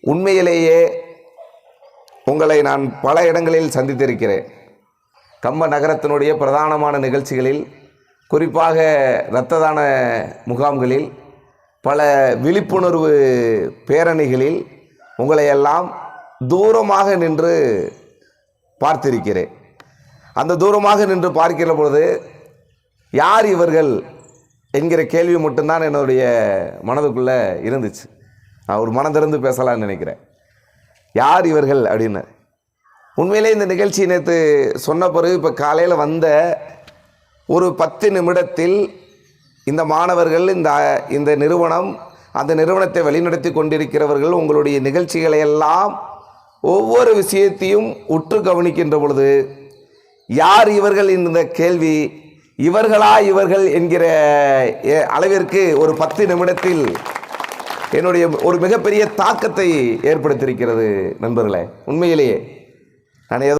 உண்மையிலேயே உங்களை நான் பல இடங்களில் சந்தித்திருக்கிறேன். கம்ப நகரத்தினுடைய பிரதானமான நிகழ்ச்சிகளில் குறிப்பாக இரத்த தான முகாம்களில் பல விழிப்புணர்வு பேரணிகளில் உங்களை எல்லாம் தூரமாக நின்று பார்த்திருக்கிறேன். அந்த தூரமாக நின்று பார்க்கிற பொழுது யார் இவர்கள் என்கிற கேள்வி மட்டும்தான் என்னுடைய மனதுக்குள்ளே இருந்துச்சு. நான் ஒரு மனதிறந்து பேசலாம்னு நினைக்கிறேன். யார் இவர்கள் அப்படின்னு. உண்மையிலே இந்த நிகழ்ச்சி நேற்று சொன்ன பிறகு இப்போ காலையில் வந்த ஒரு பத்து நிமிடத்தில் இந்த மாணவர்கள் இந்த இந்த நிறுவனம் அந்த நிறுவனத்தை வழிநடத்தி கொண்டிருக்கிறவர்கள் உங்களுடைய நிகழ்ச்சிகளை எல்லாம் ஒவ்வொரு விஷயத்தையும் உற்று கவனிக்கின்ற பொழுது யார் இவர்கள் இந்த கேள்வி இவர்களா இவர்கள் என்கிற எ- அளவிற்கு ஒரு பத்து நிமிடத்தில் என்னுடைய ஒரு மிகப்பெரிய தாக்கத்தை ஏற்படுத்தியிருக்கிறது நண்பர்களே உண்மையிலேயே. நான் ஏதோ